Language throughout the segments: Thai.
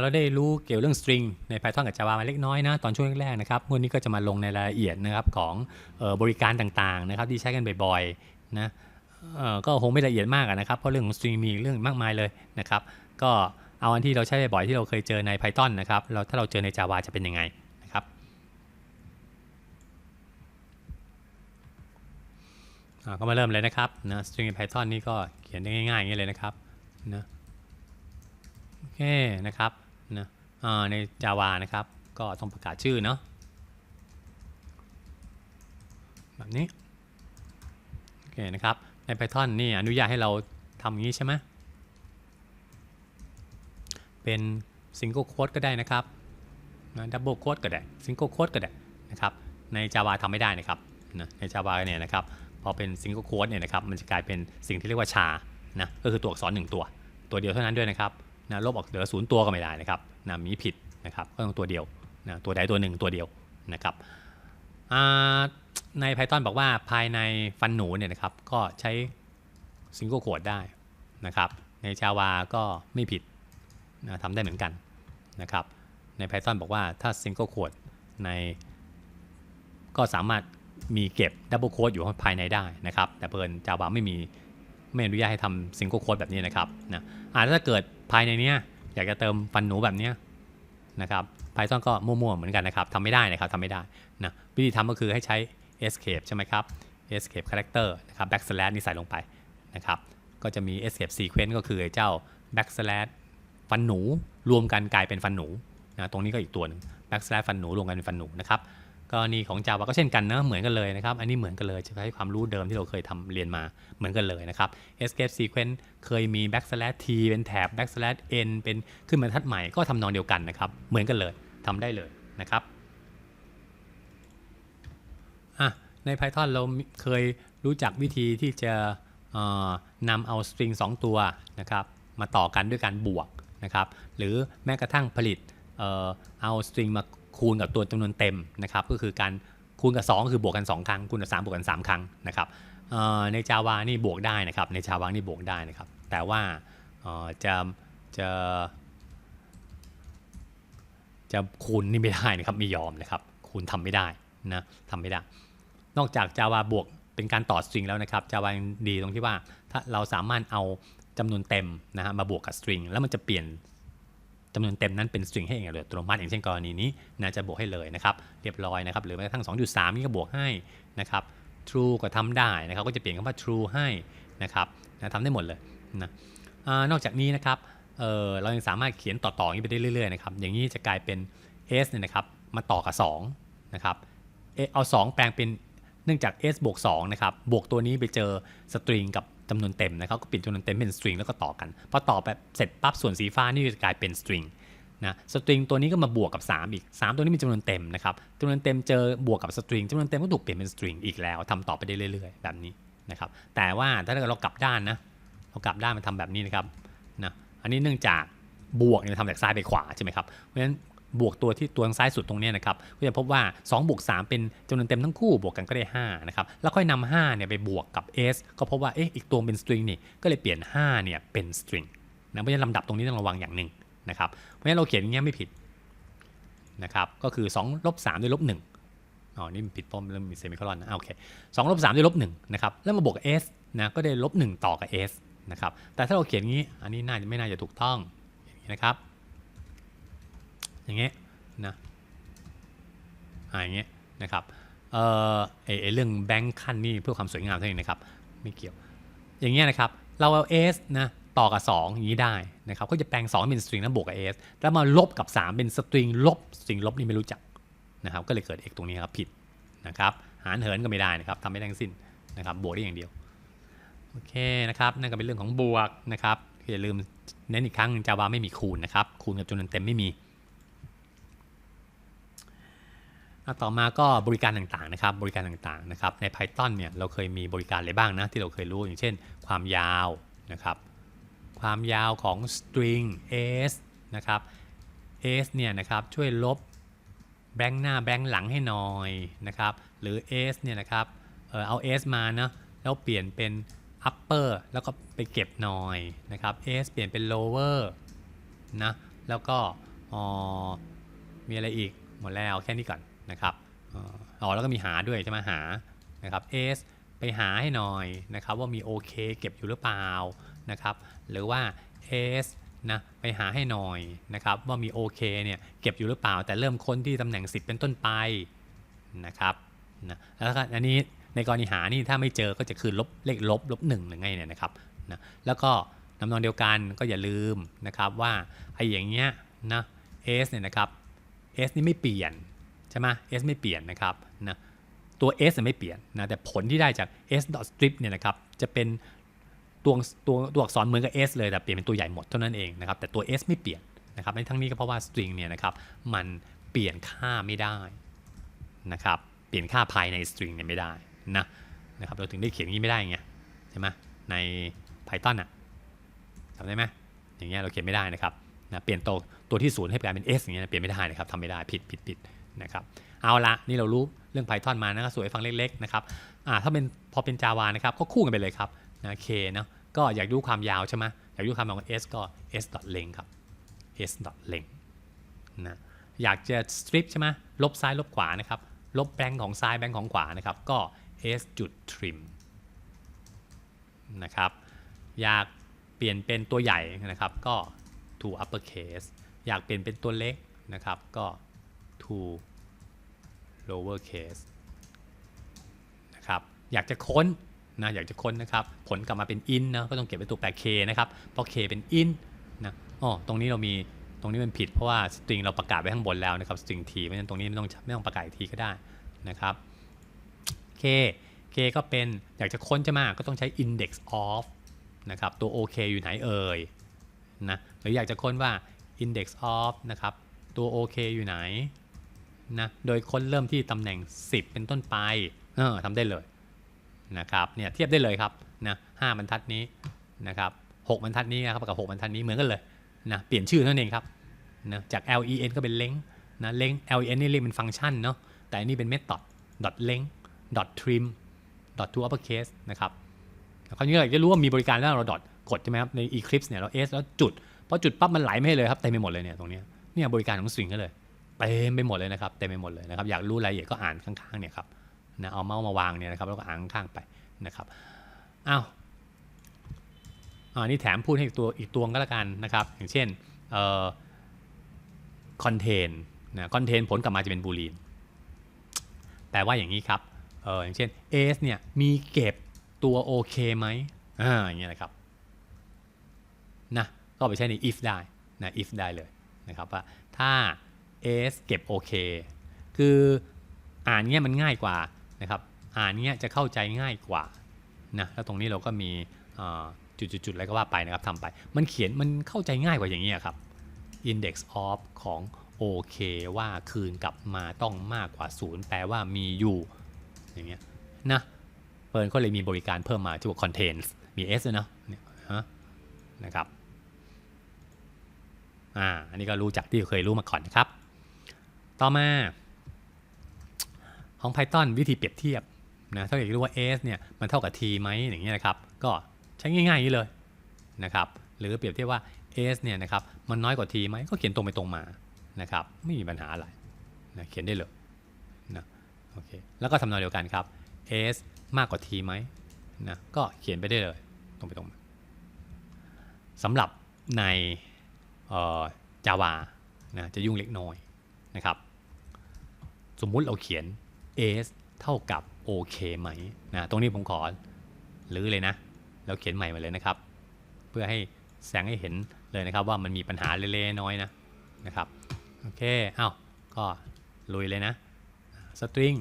เราได้รู้เกี่ยวเรื่อง string ใน Python กับ Java มาเล็กน้อยนะ ตอนช่วงแรกๆนะครับวันนี้ก็จะมาลงในรายละเอียดนะครับของออบริการต่างๆนะครับที่ใช้กันบ่อยๆนะก็คงไม่ละเอียดมากนะครับเพราะเรื่องของ string มีเรื่องมากมายเลยนะครับก็เอาอันที่เราใช้บ่อยๆที่เราเคยเจอใน Python นะครับเราถ้าเราเจอใน Java จะเป็นยังไงนะครับก็มาเริ่มเลยนะครับนะ string ใน Python นี่ก็เขียนได้ง่ายๆอย่างนี้เลยนะครับนะ เคนะครับนะใน Java นะครับ ก็ต้องประกาศชื่อเนาะแบบนี้โอเคนะครับ ใน Python นี่อนุญาตให้เราทำอย่างนี้ใช่ไหมเป็น single quote ก็ได้นะครับนะ double quote ก็ได้ single quote ก็ได้นะครับ ใน Java ทำไม่ได้นะครับนะใน Java เนี่ยนะครับพอเป็น single quote เนี่ยนะครับมันจะกลายเป็นสิ่งที่เรียกว่าชานะก็คือตัวอักษรหนึ่งตัว ตัวเดียวเท่านั้นด้วยนะครับ นะลบออกเหลือศูนย์ตัวก็ไม่ได้นะครับนะมีผิดนะครับก็ต้องตัวเดียวนะตัวใดตัวหนึ่งตัวเดียวนะครับใน Python บอกว่าภายในฟันหนูเนี่ยนะครับก็ใช้ single quote ได้นะครับใน Java ก็ไม่ผิดนะทำได้เหมือนกันนะครับใน Python บอกว่าถ้า single quote ในก็สามารถมีเก็บ double quote อยู่ภายในได้นะครับแต่เพิ่น Java ไม่มีไม่อนุญาตให้ทำ single quote แบบนี้นะครับนะอาถ้าเกิด ภายในเนี้ยอยากจะเติมฟันหนูแบบเนี้ยนะครับ Python ก็มั่วๆเหมือนกันนะครับทำไม่ได้นะครับทำไม่ได้นะวิธีทำก็คือให้ใช้ escape ใช่ไหมครับ escape character นะครับ backslash นี่ใส่ลงไปนะครับ ก็จะมี escape sequence ก็คือเจ้า backslash ฟันหนูรวมกันกลายเป็นฟันหนูนะตรงนี้ก็อีกตัวหนึ่ง backslash ฟันหนูรวมกันเป็นฟันหนูนะครับ กรณีของ Java ก็เช่นกันนะเหมือนกันเลยนะครับ อันนี้เหมือนกันเลยจะใช้ความรู้เดิมที่เราเคยทำเรียนมาเหมือนกันเลยนะครับ escape sequence เคยมี backslash t เป็นแถบ backslash n เป็นขึ้นบรรทัดใหม่ก็ทำนองเดียวกันนะครับ เหมือนกันเลยทำได้เลยนะครับอะใน Python เราเคยรู้จักวิธีที่จะนำเอา string 2ตัวนะครับมาต่อกันด้วยการบวกนะครับ หรือแม้กระทั่งผลิตเอ่อเอา string มา คูณกับตัวจำนวนเต็มนะครับก็คือการคูณกับ 2 คือบวกกัน 2 ครั้ง คูณกับ 3 บวกกัน 3 ครั้งนะครับใน Java นี่บวกได้นะครับใน Java นี่บวกได้นะครับ แต่ว่าจะจะจะคูณนี่ไม่ได้นะครับไม่ยอมนะครับ คูณทำไม่ได้นะทำไม่ได้ นอกจาก Java บวกเป็นการต่อ string แล้วนะครับ Java ยังดีตรงที่ว่าถ้าเราสามารถเอาจำนวนเต็มนะฮะมาบวกกับ string แล้วมันจะเปลี่ยน จำนวนเต็มนั้นเป็น string ให้เองเลยอัตโนมัติอย่างเช่นกรณีนี้นะจะบวกให้เลยนะครับเรียบร้อยนะครับหรือแม้กระทั่ง 2.3 นี่ก็บวกให้นะครับ true ก็ทำได้นะครับก็จะเปลี่ยนคำว่า true ให้นะครับนะทำได้หมดเลยนะอานอกจากนี้นะครับเเรายังสามารถเขียนต่อๆอย่างนี้ไปได้เรื่อยๆนะครับอย่างนี้จะกลายเป็น s เนี่ยนะครับมาต่อกับ2นะครับเอา 2 แปลงเป็นเนื่องจาก s บวก2นะครับบวกตัวนี้ไปเจอสตริงกับ จำนวนเต็มนะครับก็เปลี่ยนจำนวนเต็มเป็นสตริงแล้วก็ต่อกันพอต่อไปเสร็จปั๊บส่วนสีฟ้านี่จะกลายเป็นสตริงนะสตริงตัวนี้ก็มาบวกกับ 3 อีก 3 ตัวนี้มีจำนวนเต็มนะครับจำนวนเต็มเจอบวกกับสตริงจำนวนเต็มก็ถูกเปลี่ยนเป็นสตริงอีกแล้วทำต่อไปได้เรื่อยๆ แบบนี้นะครับแต่ว่าถ้าเกิดเรากลับด้านนะเรากลับด้านมาทำแบบนี้นะครับนะอันนี้เนื่องจากบวกเนี่ยทำจากซ้ายไปขวาใช่ไหมครับเพราะฉะนั้น บวกตัวที่ตัวทางซ้ายสุดตรงนี้นะครับก็จะพบว่า2บวก3เป็นจำนวนเต็มทั้งคู่บวกกันก็ได้5นะครับแล้วค่อยนำ5เนี่ยไปบวกกับ s ก็พบว่าเอ๊ะอีกตัวเป็น string นี่ก็เลยเปลี่ยน5เนี่ยเป็น string นะเพราะฉะนั้นลำดับตรงนี้ต้องระวังอย่างหนึ่งนะครับเพราะฉะนั้นเราเขียนอย่างเงี้ยไม่ผิดนะครับก็คือ2ลบ3ด้วยลบ1อ๋อนี่ผิดเพราะมันเริ่มมีเซมิโคลอนนะโอเค2ลบ3ด้วยลบ1นะครับแล้วมาบวก s นะก็ได้ลบ1ต่อกับ s นะครับแต่ถ้าเราเขียนอย่างนี้อันนี้น่าจะไม่น่าจะถูกต้องอย่างนี้นะครับ อย่างเงี้ยนะอ่าย่างเงี้ยนะครับเอ่อไอเรื่องแบงค์ขั้นนี่เพื่อความสวยงามเท่านั้นนะครับไม่เกี่ยว อย่างเงี้ยนะครับเราเอา s นะต่อกับ 2 อย่างนี้ได้นะครับก็จะแปลง 2 เป็นสตริงแล้วบวกกับ s แล้วมาลบกับ 3 เป็นสตริงลบสตริงลบนี่ไม่รู้จักนะครับก็เลยเกิด x ตรงนี้ครับผิดนะครับหารเหินก็ไม่ได้นะครับทำไม่ได้ทั้งสิ้นนะครับบวกได้อย่างเดียวโอเคนะครับนั่นก็เป็นเรื่องของบวกนะครับอย่าลืมเน้นอีกครั้ง Java ไม่มีคูณนะครับคูณกับจำนวนเต็มไม่มี อะ ต่อมาก็บริการต่างๆนะครับ บริการต่างๆนะครับ ใน Python เนี่ยเราเคยมีบริการอะไรบ้างนะที่เราเคยรู้อย่างเช่น ความยาวนะครับ ความยาวของ string s นะครับ s เนี่ยนะครับช่วยลบแบงค์หน้าแบงค์หลังให้หน่อยนะครับ หรือ s เนี่ยนะครับเอา s มานะแล้วเปลี่ยนเป็น upper แล้วก็ไปเก็บหน่อยนะครับ s เปลี่ยนเป็น lower นะแล้วก็มีอะไรอีกหมดแล้วแค่นี้ก่อน นะครับอ๋อแล้วก็มีหาด้วยใช่ไหมหานะครับ s ไปหาให้หน่อยนะครับว่ามีโอเคเก็บอยู่หรือเปล่านะครับหรือว่า s นะไปหาให้หน่อยนะครับว่ามีโอเคเนี่ยเก็บอยู่หรือเปล่า แต่เริ่มค้นที่ตำแหน่ง 10 เป็นต้นไปนะครับนะแล้วก็อันนี้ในกรณีหานี่ถ้าไม่เจอก็จะคือลบเลขลบลบหนึ่งหรือไงเนี่ยนะครับนะแล้วก็นำนองเดียวกันก็อย่าลืมนะครับว่าไอ้อย่างเงี้ยนะ s เนี่ยนะครับ s นี่ไม่เปลี่ยน ช่ไหม s ไม่เปลี่ยนนะครับนะตัว s ไม่เปลี่ยนนะแต่ผลที่ได้จาก s dot strip เนี่ยนะครับจะเป็นตัวตัวตัวอักษรเหมือนกับ s เลยแต่เปลี่ยนเป็นตัวใหญ่หมดเท่านั้นเองนะครับแต่ตัว s ไม่เปลี่ยนนะครับในทั้งนี้ก็เพราะว่า string เนี่ยนะครับมันเปลี่ยนค่าไม่ได้นะครับเปลี่ยนค่าภายใน string เนี่ยไม่ได้นะนะครับเราถึงได้เขียนอย่างนี้ไม่ได้ไงใช่ไหมใน Python อะจำได้ไหมอย่างเงี้ยเราเขียนไม่ได้นะครับนะเปลี่ยนตัวตัวที่ศูนย์ให้กลายเป็น s อย่างเงี้ยเปลี่ยนไม่ได้นะครับทำไม่ได้ผิดผิดผิด นะครับเอาละนี่เรารู้เรื่อง Python มานะสวยฟังเล็กๆนะครับอ่าถ้าเป็นพอเป็น Java นะครับก็คู่กันไปเลยครับนะ k เนาะก็อยากดูความยาวใช่ไหมอยากดูความยาวของ s ก็ s length ครับ s length นะอยากจะ strip ใช่ไหมลบซ้ายลบขวานะครับลบแบงค์ของซ้ายแบงค์ของขวานะครับก็ s จุด trim นะครับอยากเปลี่ยนเป็นตัวใหญ่นะครับก็ to uppercase อยากเปลี่ยนเป็นตัวเล็กนะครับก็ to lower case นะครับ อยากจะค้นนะอยากจะค้นนะครับ ผลกลับมาเป็น in นะก็ต้องเก็บไว้ตัวแปร k นะครับ เพราะ k เป็น in นะอ๋อตรงนี้เรามีตรงนี้มันผิดเพราะว่า string เราประกาศไว้ข้างบนแล้วนะครับ string t เพราะฉะนั้นตรงนี้ไม่ต้องไม่ต้องประกาศอีกทีก็ได้นะครับ k k ก็เป็นอยากจะค้นใช่ไหมก็ต้องใช้ index of นะครับ ตัว OK อยู่ไหนเอ่ยนะหรืออยากจะค้นว่า index of นะครับ ตัว OK อยู่ไหน นะโดยค้นเริ่มที่ตำแหน่ง 10 เป็นต้นไปเออทำได้เลยนะครับเนี่ยเทียบได้เลยครับนะห้าบรรทัดนี้นะครับหกบรรทัดนี้นะครับกับหกบรรทัดนี้เหมือนกันเลยนะเปลี่ยนชื่อเท่านั้นเองครับนะจาก len ก็เป็น length นะ length len นี่เรียกเป็นฟังก์ชันเนาะแต่อันนี้เป็น method dot length dot trim dot to uppercase นะครับคราวนี้เราจะรู้ว่ามีบริการแล้วเราดอทกดใช่ไหมครับใน Eclipse เนี่ยเรา S แล้วจุดพอจุดปั๊บมันไหลไม่ให้เลยครับเต็มไปหมดเลยเนี่ยตรงนี้เนี่ยบริการของ Swing ก็เลย เต็มไปหมดเลยนะครับเต็มไปหมดเลยนะครับอยากรู้รายละเอียดก็อ่านข้างๆเนี่ยครับนะเอาเมาส์มาวางเนี่ยนะครับแล้วก็อ่านข้างๆไปนะครับอ้าวอ่านี่แถมพูดให้ตัวอีกตัวก็แล้วกันนะครับ อย่างเช่นเอ่อคอนเทนนะคอนเทนผลกลับมาจะเป็นบูลีนแปลว่าอย่างนี้ครับเอออย่างเช่น s เนี่ยมีเก็บตัวโอเคไหมอ่าอย่างเงี้ยนะครับนะก็ไปใช้ใน if ได้นะ if ได้เลยนะครับว่าถ้า s เก็บโอเคคืออ่านเงี้ยมันง่ายกว่านะครับ อ่านเงี้ยจะเข้าใจง่ายกว่านะแล้วตรงนี้เราก็มีจุดๆๆอะไรก็ว่าไปนะครับทำไป มันเขียนมันเข้าใจง่ายกว่าอย่างนี้ครับ index of ของโอเคว่าคืนกลับมาต้องมากกว่า 0 แปลว่ามีอยู่อย่างเงี้ยนะเปิร์นก็เลยมีบริการเพิ่มมาที่ว่า contains มี s เนาะนะนะครับอ่าอันนี้ก็รู้จักที่เคยรู้มาก่อนนะครับ ต่อมา ของ Python วิธีเปรียบเทียบนะถ้าอยากรู้ว่า s เนี่ยมันเท่ากับ t ไหมอย่างเงี้ยนะครับ ก็ใช้ง่ายๆอย่างนี้เลยนะครับหรือเปรียบเทียบว่า s เนี่ยนะครับมันน้อยกว่า t ไหมก็เขียนตรงไปตรงมานะครับไม่มีปัญหาอะไรนะเขียนได้เลยนะโอเคแล้วก็ทำนองเดียวกันครับ s มากกว่า t ไหมนะก็เขียนไปได้เลยตรงไปตรงมาสำหรับในจาวานะจะยุ่งเล็กน้อยนะครับ สมมุติเราเขียน s เท่ากับโอเคไหมนะตรงนี้ผมขอรื้อเลยนะ แล้วเขียนใหม่มาเลยนะครับ เพื่อให้แสงให้เห็นเลยนะครับว่ามันมีปัญหาเล็กๆน้อยนะนะครับโอเคอ้าวก็ลุยเลยนะ string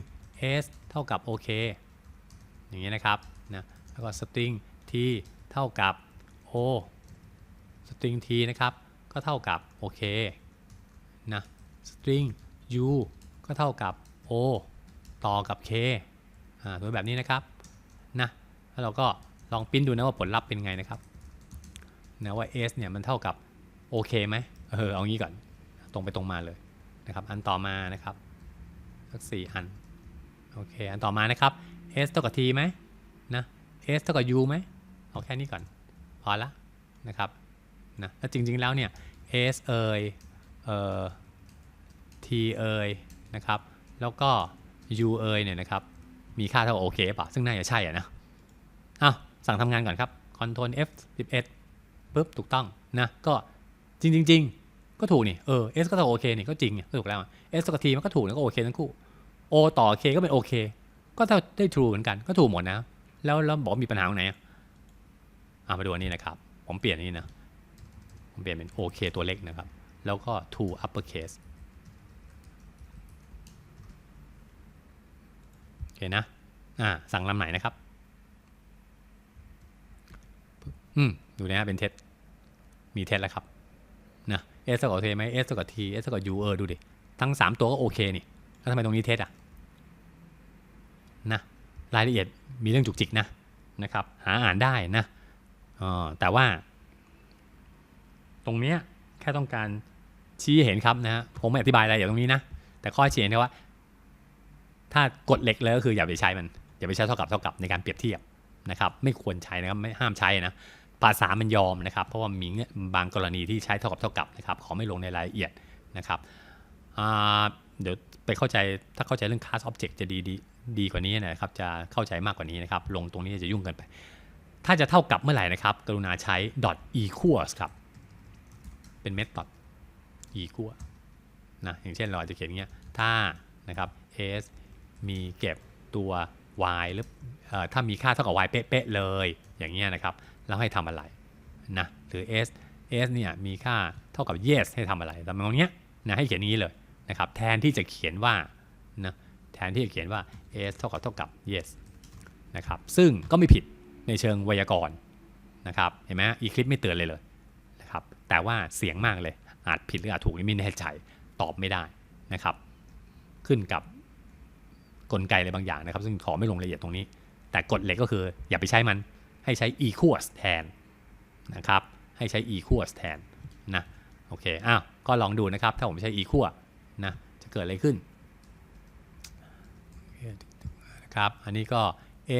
s เท่ากับโอเคอย่างนี้นะครับนะแล้วก็ string t เท่ากับ o string t นะครับก็เท่ากับโอเคนะ string u ก็เท่ากับ o ต่อกับ k อ่าตัวแบบนี้นะครับนะแล้วเราก็ลองปริ้นดูนะว่าผลลัพธ์เป็นไงนะครับนะว่า s เนี่ยมันเท่ากับโอเคไหมเออเอางี้ก่อนตรงไปตรงมาเลยนะครับ อันต่อมานะครับสักสี่อันโอเคอันต่อมานะครับ s เท่ากับ t ไหมนะ s เท่ากับ u ไหมเอาแค่นี้ก่อนพอละนะครับนะแล้วจริงๆแล้วเนี่ย s เอยเอ่อ t เอย นะครับ แล้วก็ u เอยเนี่ยนะครับ มีค่าเท่าโอเคป่ะ ซึ่งน่าจะใช่อะนะอ้าวสั่งทำงานก่อนครับ Ctrl F 11ปุ๊บ ถูกต้องนะ ก็จริงจริงก็ถูกนี่เออ S ก็เท่าโอเคนี่ก็จริงเนี่ยก็ถูกแล้ว S กับ T มันก็ถูกแล้วก็โอเคทั้งคู่ O ต่อ K ก็เป็นโอเคก็เท่าได้ true เหมือนกันก็ถูกหมดนะ แล้วแล้วบอกมีปัญหาตรงไหนอะมาดูอันนี้นะครับ ผมเปลี่ยนนี้นะ ผมเปลี่ยนเป็น OK ตัวเล็กนะครับ แล้วก็ to uppercase อเคนะอ่าสั่งลำไหนนะครับอืมดูนะฮะเป็นเท็จมีเท็จแล้วครับนะเท่ากับ T ไหมเท่ากับ T S เท่ากับ U เออดูดิทั้ง 3 ตัวก็โอเคนี่แล้วทำไมตรงนี้เท็จอะนะรายละเอียดมีเรื่องจุกจิกนะนะครับหาอ่านได้นะอ๋อแต่ว่า ตรงเนี้ยแค่ต้องการชี้เห็นครับนะฮะผมไม่อธิบายอะไรอย่างตรงนี้นะแต่ข้อชี้เห็นแค่ว่า ถ้ากฎเหล็กเลยก็คืออย่าไปใช้มัน อย่าไปใช้เท่ากับเท่ากับในการเปรียบเทียบนะครับ ไม่ควรใช้นะครับไม่ห้ามใช้นะภาษามันยอมนะครับ เพราะว่ามีบางกรณีที่ใช้เท่ากับเท่ากับนะครับขอไม่ลงในรายละเอียดนะครับเดี๋ยวไปเข้าใจถ้าเข้าใจเรื่อง class object จะดีดีดีกว่านี้นะครับ จะเข้าใจมากกว่านี้นะครับ ลงตรงนี้จะยุ่งเกินไป ถ้าจะเท่ากับเมื่อไหร่นะครับ กรุณาใช้ dot equals ครับ เป็น method equal นะอย่างเช่นเราอาจจะเขียนอย่างเงี้ยถ้านะครับ s มีเก็บตัว y หรืออถ้ามีค่าเท่ากับ y เป๊ะๆเลย อย่างเงี้ยนะครับ แล้วให้ทำอะไรนะหรือ s s เนี่ยมีค่าเท่ากับ yes ให้ทำอะไรทำตรงเนี้ยนะให้เขียนอย่างนี้เลยนะครับ แทนที่จะเขียนว่านะแทนที่จะเขียนว่า s เท่ากับเท่ากับ yes นะครับ ซึ่งก็ไม่ผิดในเชิงไวยากรณ์นะครับ เห็นไหมอีคลิปไม่เตือนเลยเลยนะครับ แต่ว่าเสียงมากเลย อาจผิดหรืออาจถูกนี่ไม่แน่ใจ ตอบไม่ได้นะครับ ขึ้นกับ กลไกอะไรบางอย่างนะครับ ซึ่งขอไม่ลงรายละเอียดตรงนี้ แต่กฎเหล็กก็คืออย่าไปใช้มันให้ใช้ equals แทนนะครับ ให้ใช้ equals แทนนะโอเคอ้าวก็ลองดูนะครับ ถ้าผมใช้ equal นะจะเกิดอะไรขึ้นนะครับอันนี้ก็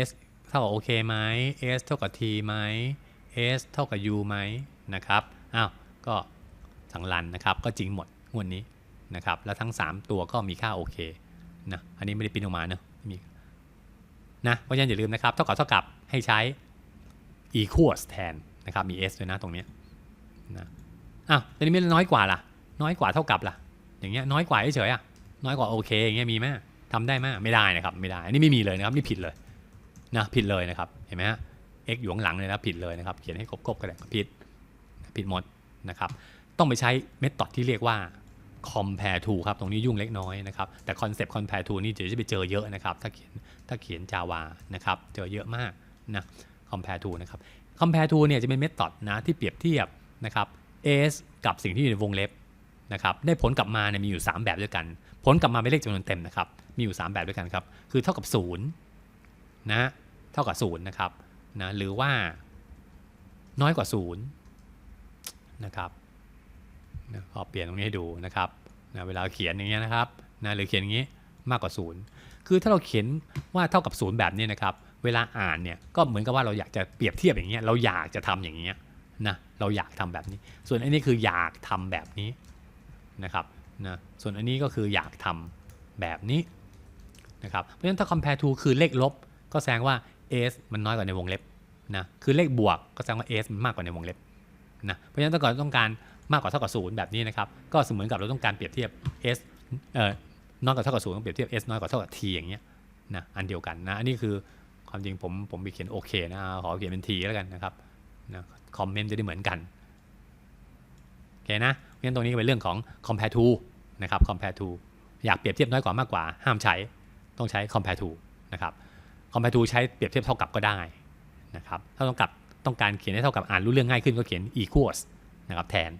s เท่ากับ OK ไหม s เท่ากับ t ไหม s เท่ากับ u ไหมนะครับอ้าวก็สังรันนะครับก็จริงหมดงวดนี้นะครับ แล้วทั้ง 3 ตัวก็มีค่าโอเค นะอันนี้ไม่ได้ปิ้นออกมาเนอะไม่มีนะเพราะฉะนั้นอย่าลืมนะครับเท่ากับเท่ากับให้ใช้ equals แทนนะครับมี s ด้วยนะตรงนี้นะอ้าวแต่นี้ม่น้อยกว่าล่ะ น้อยกว่าเท่ากับล่ะ อย่างเงี้ยน้อยกว่าเฉยๆอะน้อยกว่าโอเคอย่างเงี้ยมีไหมทำได้ไหมไม่ได้นะครับไม่ได้อันนี้ไม่มีเลยนะครับนี่ผิดเลยนะผิดเลยนะครับเห็นไหมฮะ x อยู่ข้างหลังเลยนะผิดเลยนะครับเขียนให้ครบๆก็ได้ผิดผิดหมดนะครับต้องไปใช้เมธอดที่เรียกว่า compare to ครับ ตรงนี้ยุ่งเล็กน้อยนะครับ แต่คอนเซปต์ compare to นี่เดี๋ยวจะไปเจอเยอะนะครับ ถ้าเขียนถ้าเขียน Java นะครับ เจอเยอะมากนะ compare to นะครับ compare to เนี่ยจะเป็นเมธอดนะที่เปรียบเทียบนะครับ s กับสิ่งที่อยู่ในวงเล็บนะครับได้ผลกลับมาเนี่ยมีอยู่ 3 แบบด้วยกัน ผลกลับมาเป็นเลขจำนวนเต็มนะครับ มีอยู่ 3 แบบด้วยกันครับ คือเท่ากับ0นะเท่ากับ0นะครับนะหรือว่าน้อยกว่า0นะครับ นะขอเปลี่ยนตรงนี้ให้ดูนะครับนะเวลาเขียนอย่างเงี้ยนะครับนะหรือเขียนอย่างงี้มากกว่า 0 คือถ้าเราเขียนว่าเท่ากับ 0 แบบนี้นะครับ เวลาอ่านเนี่ยก็เหมือนกับว่าเราอยากจะเปรียบเทียบอย่างเงี้ยเราอยากจะทำอย่างเงี้ยนะเราอยากทำแบบนี้ ส่วนอันนี้คืออยากทำแบบนี้นะครับนะส่วนอันนี้ก็คืออยากทำแบบนี้นะครับเพราะฉะนั้นถ้า compare to คือเลขลบ ก็แสดงว่า s มันน้อยกว่าในวงเล็บนะคือเลขบวกก็แสดงว่า s มันมากกว่าในวงเล็บนะเพราะฉะนั้นถ้าเกิดต้องการ มากกว่าเท่ากับศูนย์แบบนี้นะครับก็เสมือนกับเราต้องการเปรียบเทียบ s เอ่อน้อยกว่าเท่ากับศูนย์ต้องเปรียบเทียบ s น้อยกว่าเท่ากับ t อย่างเงี้ยนะอันเดียวกันนะอันนี้คือความจริงผมผมไปเขียนโอเคนะขอเขียนเป็น t แล้วกันนะครับนะคอมเมนต์จะได้เหมือนกันโอเคนะเพราะฉะนั้นตรงนี้ก็เป็นเรื่องของ compare to นะครับ compare to อยากเปรียบเทียบน้อยกว่ามากกว่าห้ามใช้ต้องใช้ compare to นะครับ compare to ใช้เปรียบเทียบเท่ากับก็ได้นะครับถ้าต้องกับต้องการเขียนให้เท่ากับอ่านรู้เรื่องง่ายขึ้นก็เขียน equals นะครับแทน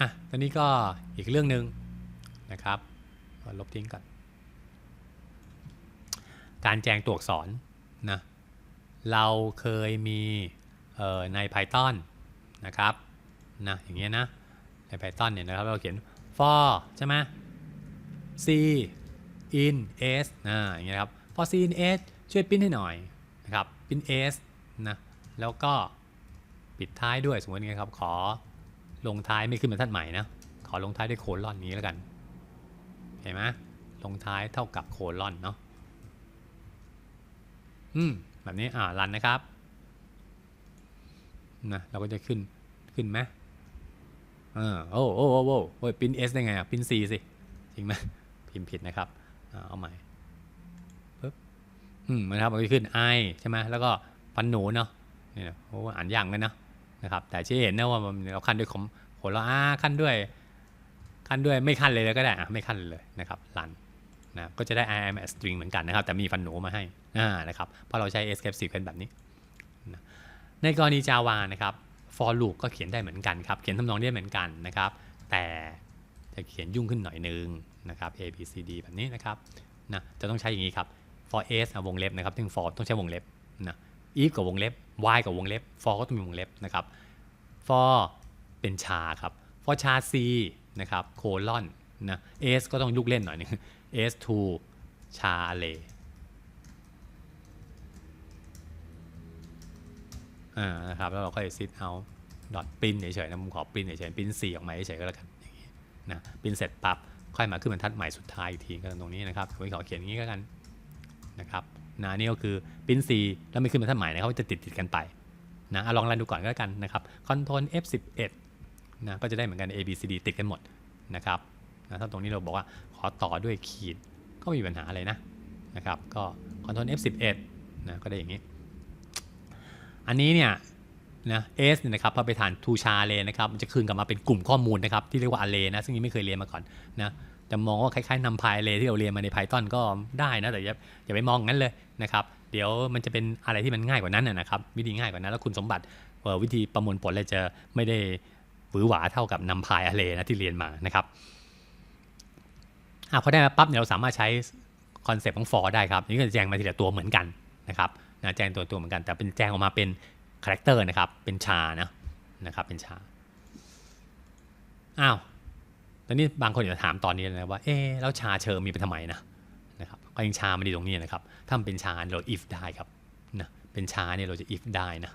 อะตอนนี้ก็อีกเรื่องหนึ่งนะครับลบทิ้งก่อน การแจงตัวอักษรนะเราเคยมีใน Python นะครับนะอย่างเงี้ยนะใน Python เนี่ยนะครับเราเขียน for ใช่ไหม c in s นะอย่างเงี้ยครับ for c in s ช่วยปิ้นให้หน่อยนะครับพิน s นะแล้วก็ปิดท้ายด้วยสมมติไงครับขอ ลงท้ายไม่ขึ้นบรรทัดใหม่นะ ขอลงท้ายด้วยโคลอนนี้แล้วกัน เห็นไหมลงท้ายเท่ากับโคลอนเนาะ อืม แบบนี้ อ่า รันนะครับ นะ เราก็จะขึ้น ขึ้นไหมเออโอ้โอ้โอ้โอ้โอ้ยพิน S ได้ไงอะพิน C สิ จริงไหมพิมพ์ผิดนะครับอ่าเอาใหม่ปึ๊บ อืมนะครับมันก็ขึ้น I ใช่ไหมแล้วก็ฟันหนูเนาะ นี่นะโอ้อ่านยากเหมือนกันนะ นะครับ แต่ที่เห็นนะว่ามันเราขั้นด้วยคอมโหเราอาขั้นด้วยขั้นด้วยไม่ขั้นเลยก็ได้อะไม่ขั้นเลยนะครับรันนะก็จะได้ I am a string เหมือนกันนะครับ แต่มีฟันหนูมาให้นะครับเพราะเราใช้ escape sequence แบบนี้นะในกรณี Java นะครับ for loop ก็เขียนได้เหมือนกันครับ เขียนทำนองได้เหมือนกันนะครับ แต่จะเขียนยุ่งขึ้นหน่อยนึงนะครับ A B C D แบบนี้นะครับนะจะต้องใช้อย่างนี้ครับ for s วงเล็บนะครับถึง for ต้องใช้วงเล็บนะ if กับวงเล็บ y กับวงเล็บ for ก็ต้องมีวงเล็บนะครับ for เป็นชาครับ for ชา c นะครับ colon นะ s ก็ต้องลูกเล่นหน่อยนึง s to ชา array อ่านะครับแล้วเราก็ sit out dot print เฉยๆนะผมขอ print เฉยๆ print 4ออกมาเฉยๆก็แล้วกันอย่างนี้นะ print เสร็จปั๊บค่อยมาขึ้นบรรทัดใหม่สุดท้ายอีกทีก็ตรงนี้นะครับผมขอเขียนอย่างนี้ก็แล้วกันนะครับ นะนี่ก็คือ print 4แล้วไม่ขึ้นบรรทัดใหม่นะครับจะติดติดกันไปนะเอาลองรันดูก่อนก็แล้วกันนะครับ control F11 นะก็จะได้เหมือนกัน A B C D ติดกันหมดนะครับนะถ้าตรงนี้เราบอกว่าขอต่อด้วยขีดก็ไม่มีปัญหาอะไรนะนะครับก็ control F11 นะก็ได้อย่างนี้ อันนี้เนี่ยนะเอสเนี่ยนะครับพอไปฐานทูชาเลนะครับมันจะคืนกลับมาเป็นกลุ่มข้อมูลนะครับที่เรียกว่า array นะซึ่งยังไม่เคยเรียนมาก่อนนะ จะมองว่าคล้ายๆนำพาย array ที่เราเรียนมาใน Python ก็ได้นะ แต่อย่าอย่าไปมองงั้นเลยนะครับ เดี๋ยวมันจะเป็นอะไรที่มันง่ายกว่านั้นนะครับวิธีง่ายกว่านั้นแล้วคุณสมบัติวิธีประมวลผลเลยจะไม่ได้หวือหวาเท่ากับนำพาย array นะที่เรียนมานะครับอพอได้มาปั๊บเนี่ยเราสามารถใช้คอนเซปต์ของ for ได้ครับนี่ก็จะแจงมาทีละตัวเหมือนกันนะครับนะแจงตัวตัวเหมือนกันแต่เป็นแจงออกมาเป็นคาแรคเตอร์นะครับเป็นชานะนะครับเป็นชาอ้าว ตอนนี้บางคนอากจะถามตอนนี้เลยนะว่าเอ๊แล้วชาเชอร์มีไปทำไมนะนะครับก็ยังชามันดีตรงนี้นะครับ ถ้ามันเป็นชาเรา if ได้ครับนะเป็นชาเนี่ยเราจะ if ได้นะ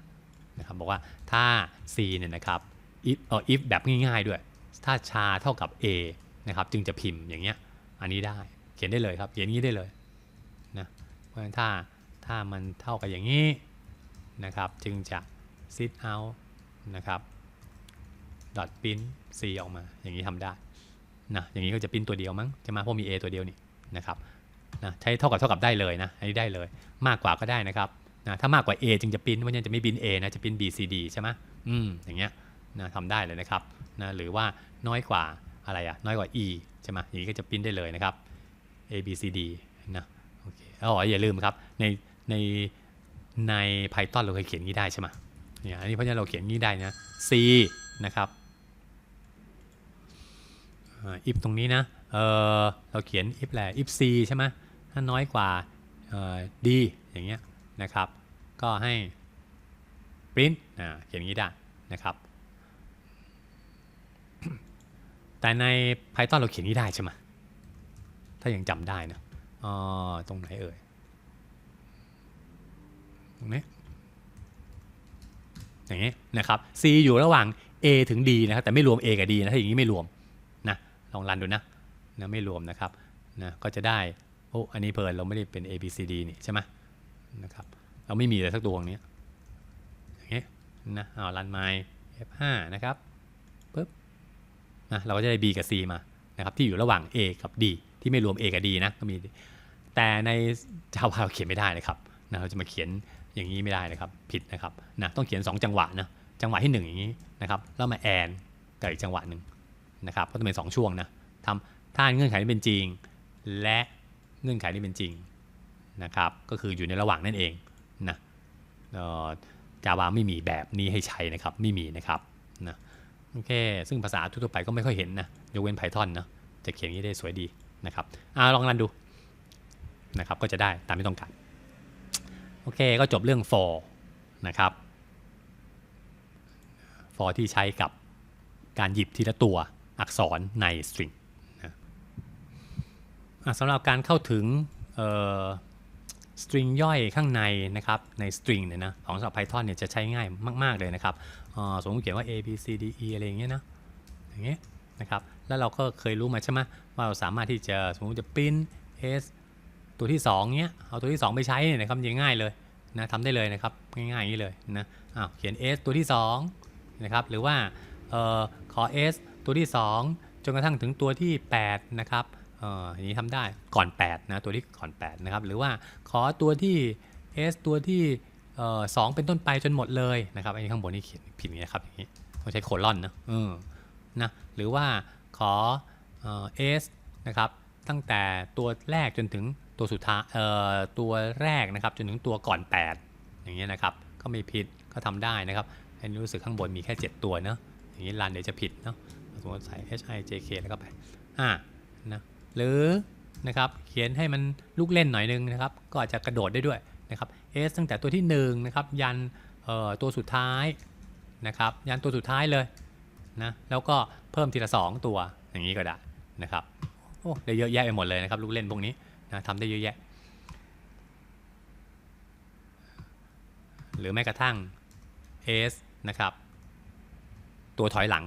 นะครับบอกว่าถ้า c เนี่ยนะครับ if เอ่อ if แบบง่ายๆด้วย ถ้าชาเท่ากับ a นะครับจึงจะพิมพ์อย่างเงี้ยอันนี้ได้เขียนได้เลยครับเขียนอย่างนี้ได้เลยนะเพราะฉะนั้นถ้าถ้ามันเท่ากับอย่างนี้นะครับจึงจะ sit out นะครับ dot print c ออกมาอย่างนี้ทำได้ นะอย่างนี้ก็จะ print ตัวเดียวมั้งจะมาเพราะมี a ตัวเดียวนี่นะครับนะใช้เท่ากับเท่ากับได้เลยนะอันนี้ได้เลย มากกว่าก็ได้นะครับนะถ้ามากกว่า a จึงจะ print เพราะฉะนั้นจะไม่ print a นะจะ print b c d ใช่ไหมอืมอย่างเงี้ยนะทำได้เลยนะครับนะหรือว่าน้อยกว่าอะไรอะน้อยกว่า e ใช่ไหมอย่างนี้ก็จะ print ได้เลยนะครับ a b c d นะโอเคอ๋ออย่าลืมครับในในใน Python เราเคยเขียนงี้ได้ใช่ไหมเนี่ยอันนี้เพราะฉะนั้นเราเขียนงี้ได้นะ C นะครับ อ่า if ตรงนี้นะเเราเขียน if แหละ if C ใช่ไหมถ้าน้อยกว่าเอ่อย่างเงี้ยนะครับ ก็ให้ print เขียนงี้ได้นะครับ แต่ใน Python เราเขียนงี้ได้ใช่ไหมถ้ายังจำได้นะอ๋อตรงไหนเอ่ย ตรงนี้ อย่างนี้นะครับ C อยู่ระหว่าง A ถึง D นะครับแต่ไม่รวม A กับ D นะ ถ้าอย่างนี้ไม่รวม ลองรันดูนะนะไม่รวมนะครับนะก็จะได้โอ้อันนี้เพลินเราไม่ได้เป็น A B C D นี่ใช่ไหมนะครับเราไม่มีเลยสักตัวองนี้อย่างนี้ยนะเอารันไม F5 นะครับปึ๊บนะเราก็จะได้ B กับ C มานะครับที่อยู่ระหว่าง A กับ D ที่ไม่รวม A กับ D นะก็มีแต่ใน Java เราเขียนไม่ได้นะครับนะเราจะมาเขียนอย่างนี้ไม่ได้นะครับผิดนะครับนะต้องเขียน 2 จังหวะนะจังหวะที่ 1 อย่างนี้นะครับแล้วมาแอนกับอีกจังหวะหนึ่ง นะครับก็ต้องเป็น2ช่วงนะทำถ้าเงื่อนไขที่เป็นจริง และเงื่อนไขที่เป็นจริงนะครับก็คืออยู่ในระหว่างนั่นเองนะจาวาไม่มีแบบนี้ให้ใช้นะครับไม่มีนะครับนะโอเคซึ่งภาษาทั่วไปก็ไม่ค่อยเห็นนะยกเว้น Python นะจะเขียนงนี้ได้สวยดีนะครับอลองรันดูนะครับก็จะได้ตามที่ต้องการโอเคก็จบเรื่อง for นะครับ for ที่ใช้กับการหยิบทีละตัว อักษรใน string นะสำหรับการเข้าถึงสตริงย่อยข้างในนะครับในสตริงเนี่ยนะของสำหรับ Python เนี่ยจะใช้ง่ายมาก ๆ เลยนะครับสมมติเขียนว่า a b c d e อะไรอย่างเงี้ยนะอย่างเงี้ยนะครับแล้วเราก็เคยรู้มาใช่ไหมว่าเราสามารถที่จะสมมติจะ print s ตัวที่2เงี้ยเอาตัวที่ 2 ไปใช้เนี่ยนะครับยังง่ายเลยนะทำได้เลยนะครับง่ายๆอย่างนี้เลยนะอ้าวเขียน s ตัวที่2นะครับหรือว่าออขอ s ตัวที่ 2 จนกระทั่งถึงตัวที่ 8 นะครับเอ่ออย่างนี้ทำได้ก่อน 8 นะ ตัวที่ก่อน 8 นะครับ หรือว่าขอตัวที่ s ตัวที่เอ่อสองเป็นต้นไปจนหมดเลยนะครับ อันนี้ข้างบนนี่เขียนผิดนะครับอย่างนี้ต้องใช้โคลอนนะเออนะหรือว่าขอเอ่อ s นะครับตั้งแต่ตัวแรกจนถึงตัวสุดท้ายเอ่อตัวแรกนะครับจนถึงตัวก่อน 8 อย่างเงี้ยนะครับ ก็ไม่ผิดก็ทำได้นะครับอันนี้รู้สึกข้างบนมีแค่ 7 ตัวเนาะอย่างนี้รันเดี๋ยวจะผิดเนาะ มมติใส่ h i j k แล้วก็ไปอ่านะหรือนะครับเขียนให้มันลูกเล่นหน่อยนึงนะครับ ก็อาจจะกระโดดได้ด้วยนะครับ s ตั้งแต่ตัวที่1นะครับยันตัวสุดท้ายนะครับยันตัวสุดท้ายเลยนะแล้วก็เพิ่มทีละ 2 ตัวอย่างนี้ก็ได้นะครับโอ้ได้เยอะแยะไปหมดเลยนะครับลูกเล่นพวกนี้นะทำได้เยอะแยะ หรือแม้กระทั่ง s นะครับ ตัวถอยหลัง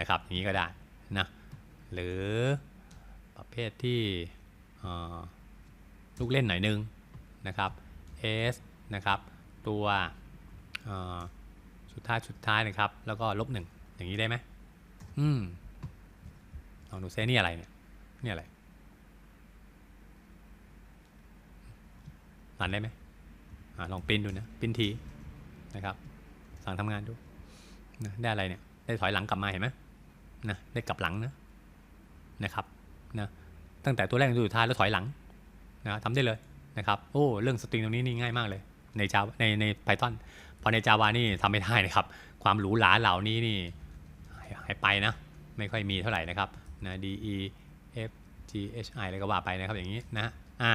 นะครับอย่างนี้ก็ได้นะหรือประเภทที่ลูกเล่นหน่อยนึงนะครับ s นะครับตัวสุดท้ายสุดท้ายนะครับ แล้วก็ลบหนึ่งอย่างนี้ได้ไหมอืมลองดูเซนี่อะไรเนี่ยนี่อะไรรันได้ไหมอลองปริ้นดูนะปริ้นทีนะครับ สั่งทำงานดูนะได้อะไรเนี่ย ได้ถอยหลังกลับมาเห็นไหมนะได้กลับหลังนะนะครับนะตั้งแต่ตัวแรกจนตัวสุดท้ายแล้วถอยหลังนะทำได้เลยนะครับโอ้เรื่องสตริงตรงนี้นี่ง่ายมากเลยใน Java ในใน Python พอใน Java นี่ทำไม่ได้นะครับ ความหรูหราเหล่านี้นี่หายไปนะ ไม่ค่อยมีเท่าไหร่นะครับนะ D E F G H I อะไรก็ว่าไปนะครับอย่างนี้นะอ่า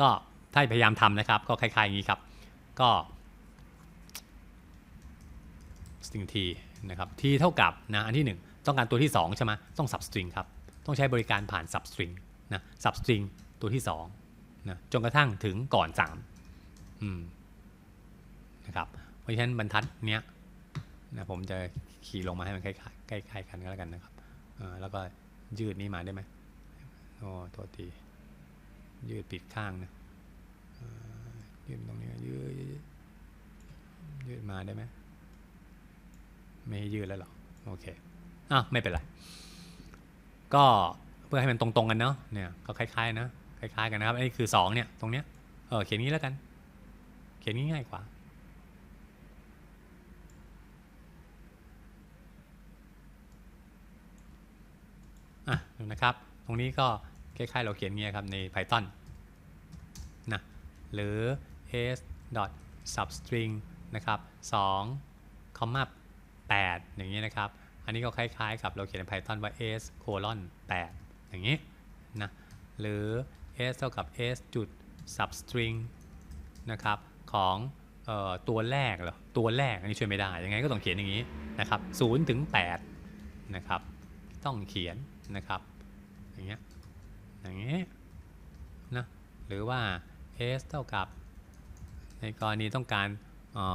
ก็ถ้าพยายามทำนะครับ ก็คล้ายๆอย่างนี้ครับ ก็ string t นะครับ t เท่ากับนะอันที่ 1 ต้องการตัวที่ 2 ใช่ไหมต้อง substring ครับ ต้องใช้บริการผ่าน substring นะ substring ตัวที่2นะจนกระทั่งถึงก่อน3อืมนะครับเพราะฉะนั้นบรรทัดเนี้ยนะผมจะขี่ลงมาให้มันคล้ใกล้ๆกันก็แล้วกันนะครับอแล้วก็ยืดนี้มาได้ไหมโอ้ตัวทียืดปิดข้างนะยืดตรงนี้ยืดยืดมาได้ไหม ไม่ให้ยืดแล้วหรอโอเคอะไม่เป็นไร ก็เพื่อให้มันตรงๆกันเนาะเนี่ยก็คล้ายๆนะคล้ายๆกันนะครับอันนี้คือ2เนี่ยตรงเนี้ยเออเขียนนี้แล้วกัน เขียนนี้ง่ายกว่าอะดูนะครับ ตรงนี้ก็คล้ายๆเราเขียนเงี้ยครับใน Python นะหรือ s substring นะครับ2 comma 8 อย่างนี้นะครับ อันนี้ก็คล้ายๆกับเราเขียนใน Python ว่า s colon 8 อย่างนี้นะหรือ s เท่ากับ s จุด substring นะครับของออตัวแรกเหรอตัวแรกอันนี้ช่วยไม่ได้ ยังไงก็ต้องเขียนอย่างนี้นะครับ0ถึง8นะครับต้องเขียนนะครับอย่างเงี้ยอย่างนี้นะหรือว่า s เท่ากับในกรณีต้องการเอ่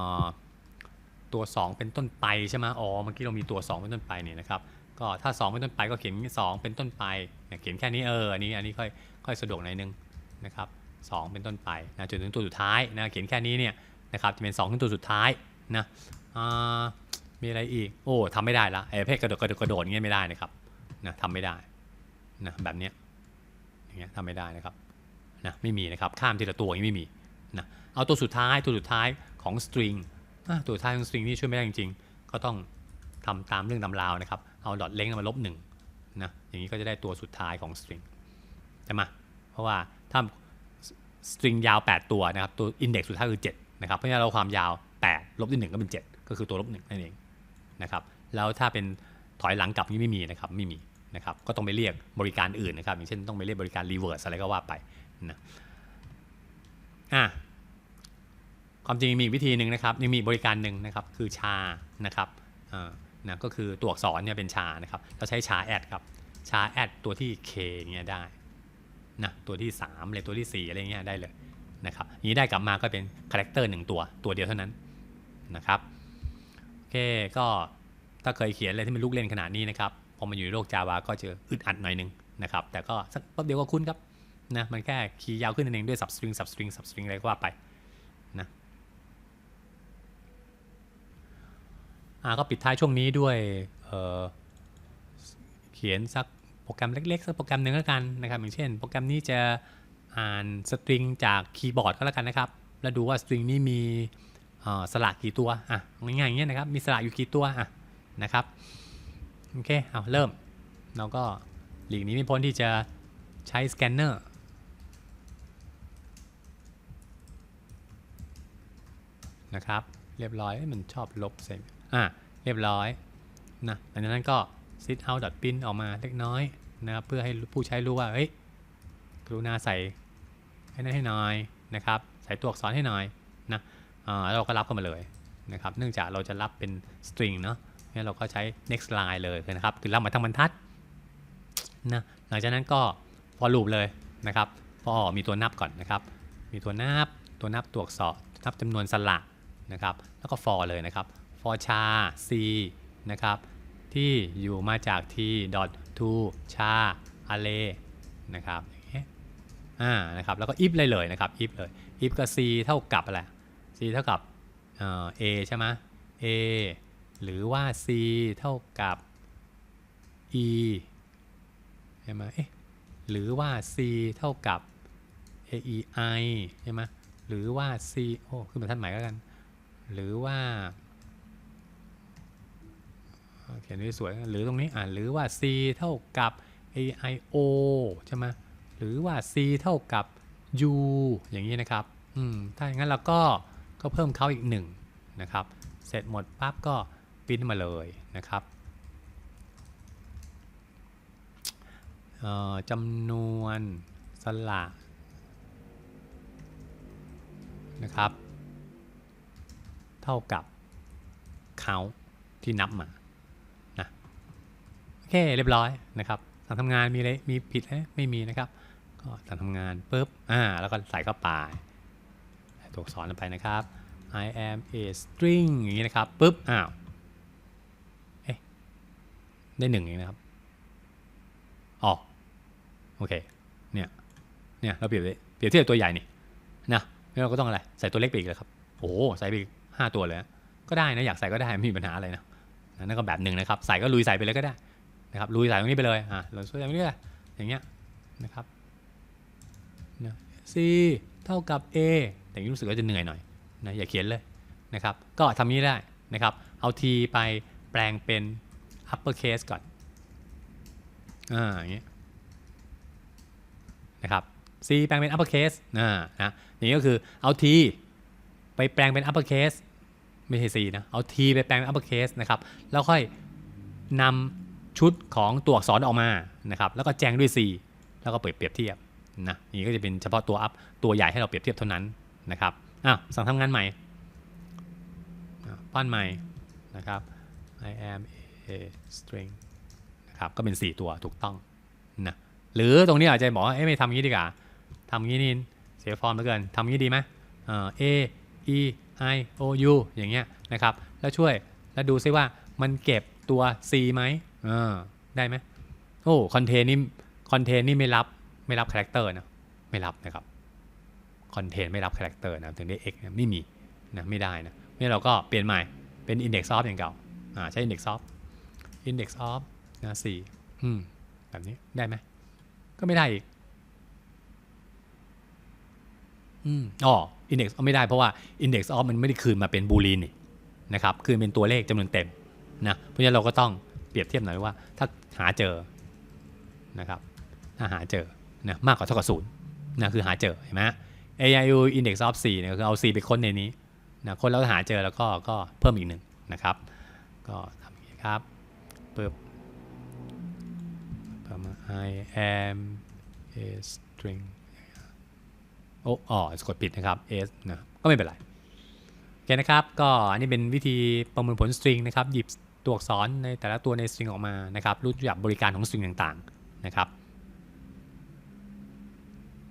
ตัว 2 เป็นต้นไปใช่ไหมอ๋อเมื่อกี้เรามีตัว 2 เป็นต้นไปเนี่ยนะครับก็ถ้า 2 เป็นต้นไปก็เขียน 2 เป็นต้นไปเขียนแค่นี้เอออันนี้อันนี้ค่อยค่อยสะดวกหน่อยนึงนะครับ2เป็นต้นไปนะจนถึงตัวสุดท้ายนะเขียนแค่นี้เนี่ยนะครับจะเป็น2ถึงตัวสุดท้ายนะอ่ามีอะไรอีกโอ้ทำไม่ได้ละไอ้เพศกระโดดกระโดดกระโดดอย่างเงี้ยไม่ได้นะครับนะทำไม่ได้นะแบบเนี้ยอย่างเงี้ยทำไม่ได้นะครับนะไม่มีนะครับข้ามทีละตัวอย่างไม่มีนะเอาตัวสุดท้ายตัวสุดท้ายของ string ตัวท้ายของ string นี่ช่วยไม่ได้จริงๆ ก็ต้องทำตามเรื่องตำราวนะครับ เอา dot length มาลบหนึ่งนะ อย่างนี้ก็จะได้ตัวสุดท้ายของ string ใช่ไหมเพราะว่าถ้า string ยาว 8 ตัวนะครับ ตัว index สุดท้ายคือ7นะครับ เพราะฉะนั้นเราความยาว 8 ลบด้วย1ก็เป็น 7 ก็คือตัวลบ1นั่นเองนะครับ แล้วถ้าเป็นถอยหลังกลับนี่ไม่มีนะครับ ไม่มีนะครับ ก็ต้องไปเรียกบริการอื่นนะครับ อย่างเช่นต้องไปเรียกบริการ reverse อะไรก็ว่าไปนะ อะ ความจริงมีวิธีหนึ่งนะครับยังมีบริการหนึ่งนะครับคือชานะครับนะก็คือตัวอักษรเนี่ยเป็นชานะครับเราใช้ชาแอดครับชาแอดตัวที่ K เนี่ยได้นะตัวที่3เลยตัวที่ 4 อะไรเงี้ยได้เลยนะครับอย่างนี้ได้กลับมาก็เป็นคาแรคเตอร์หนึ่งตัวตัวเดียวเท่านั้นนะครับโอเคก็ถ้าเคยเขียนอะไรที่เป็นลูกเล่นขนาดนี้นะครับพอมาอยู่ในโลก Java ก็จะอึดอัดหน่อยนึงนะครับแต่ก็สักแป๊บเดียวก็คุ้นครับนะมันแค่คีย์ยาวขึ้นนั่นเองด้วย substring substring substring อะไรก็ว่าไปนะ อาก็ปิดท้ายช่วงนี้ด้วยเเขียนสักโปรแกรมเล็กๆ สักโปรแกรมหนึ่งแล้วกันนะครับ อย่างเช่น โปรแกรมนี้จะอ่านสตริงจากคีย์บอร์ดก็แล้วกันนะครับ แล้วดูว่าสตริงนี้มีสระกี่ตัว อะ ง่ายๆอย่างเงี้ยนะครับ มีสระอยู่กี่ตัว อะ นะครับ โอเค เอาเริ่ม เราก็หลีกนี้ไม่พ้นที่จะใช้สแกนเนอร์ นะครับ เรียบร้อย มันชอบลบเซม อะเรียบร้อยนะหลังจากนั้นก็ sit out pin ออกมาเล็กน้อยนะครับเพื่อให้ผู้ใช้รู้ว่าเฮ้ยกรุณาใส่ให้นั่นให้หน่อยนะครับ ใส่ตัวอักษรให้หน่อยนะอ่าเราก็รับเข้ามาเลยนะครับ เนื่องจากเราจะรับเป็น string เนาะงั้นเราก็ใช้ next line เลยนะครับ คือรับมาทั้งบรรทัดนะหลังจากนั้นก็ for loop เลยนะครับ for มีตัวนับก่อนนะครับ มีตัวนับตัวนับตัวอักษรนับจำนวนสระนะครับ แล้วก็ for เลยนะครับ for cha c นะครับ ที่อยู่มาจาก t dot to char array นะครับอ่างเงี้ยอ่านะครับ แล้วก็ if เลยเลยนะครับ if เลย if ก็ c เท่ากับอะไร c เท่ากับเอ่อ a ใช่ไหม a หรือว่า c เท่ากับ e ใช่ไหมเอ๊ะหรือว่า c เท่ากับ a e i ใช่ไหมหรือว่า c โอ้ขึ้นมาท่านใหม่แล้วกัน หรือว่า เขียนด้สวยหรือตรงนี้อ่านหรือว่า c เท่ากับ a i o ใช่ไหมหรือว่า c เท่ากับ u อย่างนี้นะครับอืมถ้าอย่างนั้นเราก็ก็เพิ่มเขาอีกหนึ่งนะครับ เสร็จหมดปั๊บก็ปิ้นมาเลยนะครับจำนวนสละนะครับ เท่ากับเขาที่นับมา เคเรียบร้อยนะครับสั่งทำงานมีอะไรมีผิดไหมไม่มีนะครับ ก็สั่งทำงานปุ๊บอ่าแล้วก็ใส่เข้าไปตัวอักษรลงไปนะครับ I am a string อย่างนี้นะครับปุ๊บอ้าวเอ๊ะได้หนึ่งเองนะครับอ๋อโอเคเนี่ยเนี่ยเราเปรียบเปรียบเทียบตัวใหญ่นี่นะแล้วเราก็ต้องอะไรใส่ตัวเล็กไปอีกเลยครับโอ้โหใส่ไปอีกห้าตัวเลยก็ได้นะอยากใส่ก็ได้ไม่มีปัญหาอะไรนะนั่นก็แบบหนึ่งนะครับ ใส่ก็ลุยใส่ไปเลยก็ได้ นะครับลุยใส่ตรงนี้ไปเลยอ่าเราช่วยอย่างนี้เลยอย่างเงี้ยนะครับนะ c เท่ากับ a แต่อย่งรู้สึกว่าจะเหนื่อยหน่อยนะอย่าเขียนเลยนะครับก็ทำนี้ได้นะครับเอา t ไปแปลงเป็น upper case ก่อนอ่าอย่างเงี้ยนะครับ c แปลงเป็น upper case อ่านะอย่างนี้ก็คือเอา t ไปแปลงเป็น upper case ไม่ใช่ C นะเอา T ไปแปลงเป็น upper case นะครับแล้วค่อยนำ ชุดของตัวอักษรออกมานะครับแล้วก็แจ้งด้วย C แล้วก็เปรียบเปรียบเทียบนะนี่ก็จะเป็นเฉพาะตัว up ตัวใหญ่ให้เราเปรียบเทียบเท่านั้นนะครับอ้าวสั่งทำงานใหม่ป้นใหม่นะครับ I am a string นะครับก็เป็น 4 ตัวถูกต้องนะหรือตรงนี้อาจจะบอกว่าเอ๊ะไม่ทำงี้ดีกว่าทำงี้นี่เสียฟอร์มเหลือเกินทำงี้ดีไหมเอ่อ A E I O U อย่างเงี้ยนะครับ แล้วช่วยแล้วดูซิว่ามันเก็บตัว C ไหม เออ ได้ไหมโอ้คอนเทนนี่คอนเทนนี่ไม่รับไม่รับคาแรคเตอร์นะไม่รับนะครับคอนเทนไม่รับคาแรคเตอร์นะถึงได้ x นะไม่มีนะไม่ได้นะนี่เราก็เปลี่ยนใหม่เป็น index of อย่างเก่าอ่าใช้ index of index of นะสี่อืมแบบนี้ได้ไหมก็ไม่ได้อีกอืมอ๋อ index ไม่ได้เพราะว่า index of มันไม่ได้คืนมาเป็นบูลีนนี่นะครับคืนเป็นตัวเลขจำนวนเต็มนะเพราะฉะนั้นเราก็ต้อง เปรียบเทียบหน่อยว่า ถ้าหาเจอนะครับถ้าหาเจอนะมากกว่าเท่ากับศูนย์นะคือหาเจอเห็นไหม AIU index of 4เนี่ยคือเอา 4 ไปค้นในนี้นะค้นแล้วหาเจอแล้วก็ก็เพิ่มอีกหนึ่งนะครับ ก็ทำอย่างนี้ครับปึ๊บประม I am a string โอ้อ๋อกดผิดนะครับ s นะก็ไม่เป็นไรโอเคนะครับ ก็อันนี้เป็นวิธีประมวลผลสตริงนะครับ หยิบ ตัวอักษรในแต่ละตัวในสตริงออกมานะครับ รูปแบบบริการของสตริงต่างๆนะครับ